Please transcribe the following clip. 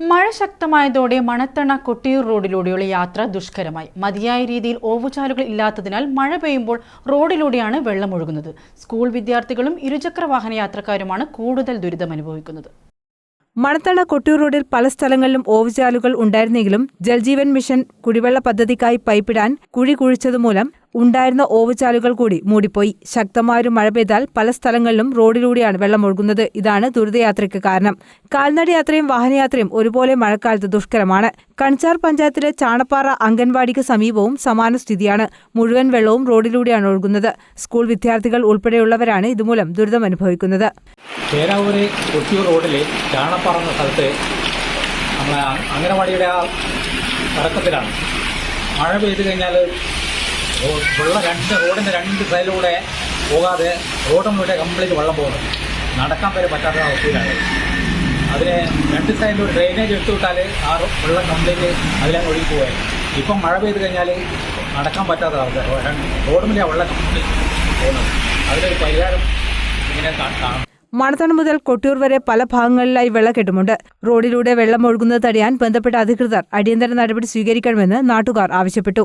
മഴ ശക്തമായതോടെ മണത്തണ കൊട്ടിയൂർ റോഡിലൂടെയുള്ള യാത്ര ദുഷ്കരമായി. മതിയായ രീതിയിൽ ഓവുചാലുകൾ ഇല്ലാത്തതിനാൽ മഴ പെയ്യുമ്പോൾ റോഡിലൂടെയാണ് വെള്ളമൊഴുകുന്നത് സ്കൂൾ വിദ്യാർത്ഥികളും ഇരുചക്ര വാഹന യാത്രക്കാരുമാണ് കൂടുതൽ ദുരിതം അനുഭവിക്കുന്നത്. മണത്തണ കൊട്ടിയൂർ റോഡിൽ പല സ്ഥലങ്ങളിലും ഓവുചാലുകൾ ഉണ്ടായിരുന്നെങ്കിലും ജൽജീവൻ മിഷൻ കുടിവെള്ള പദ്ധതിക്കായി പൈപ്പിടാൻ കുഴി കുഴിച്ചതുമൂലം ഉണ്ടായിരുന്ന ഓവുചാലുകൾ കൂടി മൂടിപ്പോയി. ശക്തമായൊരു മഴ പെയ്താൽ പല സ്ഥലങ്ങളിലും റോഡിലൂടെയാണ് വെള്ളം ഒഴുകുന്നത്. ഇതാണ് ദുരിതയാത്രയ്ക്ക് കാരണം. കാൽനടയാത്രയും വാഹനയാത്രയും ഒരുപോലെ മഴക്കാലത്ത് ദുഷ്കരമാണ്. കൺചാർ പഞ്ചായത്തിലെ ചാണപ്പാറ അംഗൻവാടിക്ക് സമീപവും സമാന സ്ഥിതിയാണ്. മുഴുവൻ വെള്ളവും റോഡിലൂടെയാണ് ഒഴുകുന്നത്. സ്കൂൾ വിദ്യാർത്ഥികൾ ഉൾപ്പെടെയുള്ളവരാണ് ഇതുമൂലം ദുരിതമനുഭവിക്കുന്നത് കൊട്ടിയൂർ റോഡിലെ ചാണപ്പാറ എന്ന സ്ഥലത്ത് നമ്മളെ മഴ പെയ്ത് കഴിഞ്ഞാൽ വെള്ളം രണ്ട് റോഡിന്റെ രണ്ട് സൈഡിലൂടെ പോകാതെ റോഡ് മുഴുവൻ കംപ്ലീറ്റ് വെള്ളം പോകുന്നുണ്ട് നടക്കാൻ വരെ പറ്റാത്ത അവസ്ഥയിലാണ്. അതിന് രണ്ട് സൈഡിലും ഡ്രെയിനേജ് എടുത്തു വിട്ടാൽ ആ വെള്ളം കംപ്ലീറ്റ് അതിലങ്ങ് ഒഴുകി പോകാൻ ഇപ്പം മഴ പെയ്ത് കഴിഞ്ഞാൽ നടക്കാൻ പറ്റാത്ത അവസ്ഥ. റോഡിലെ വെള്ളം കംപ്ലീറ്റ് പോകുന്നത്. അതിനൊരു പരിഹാരം ഇങ്ങനെ കാണും. മണത്തണ മുതൽ കൊട്ടിയൂർ വരെ പല ഭാഗങ്ങളിലായി വെള്ളക്കെട്ടുമുണ്ട്. റോഡിലൂടെ വെള്ളം ഒഴുകുന്നത് തടയാൻ ബന്ധപ്പെട്ട അധികൃതർ അടിയന്തര നടപടി സ്വീകരിക്കണമെന്ന് നാട്ടുകാർ ആവശ്യപ്പെട്ടു.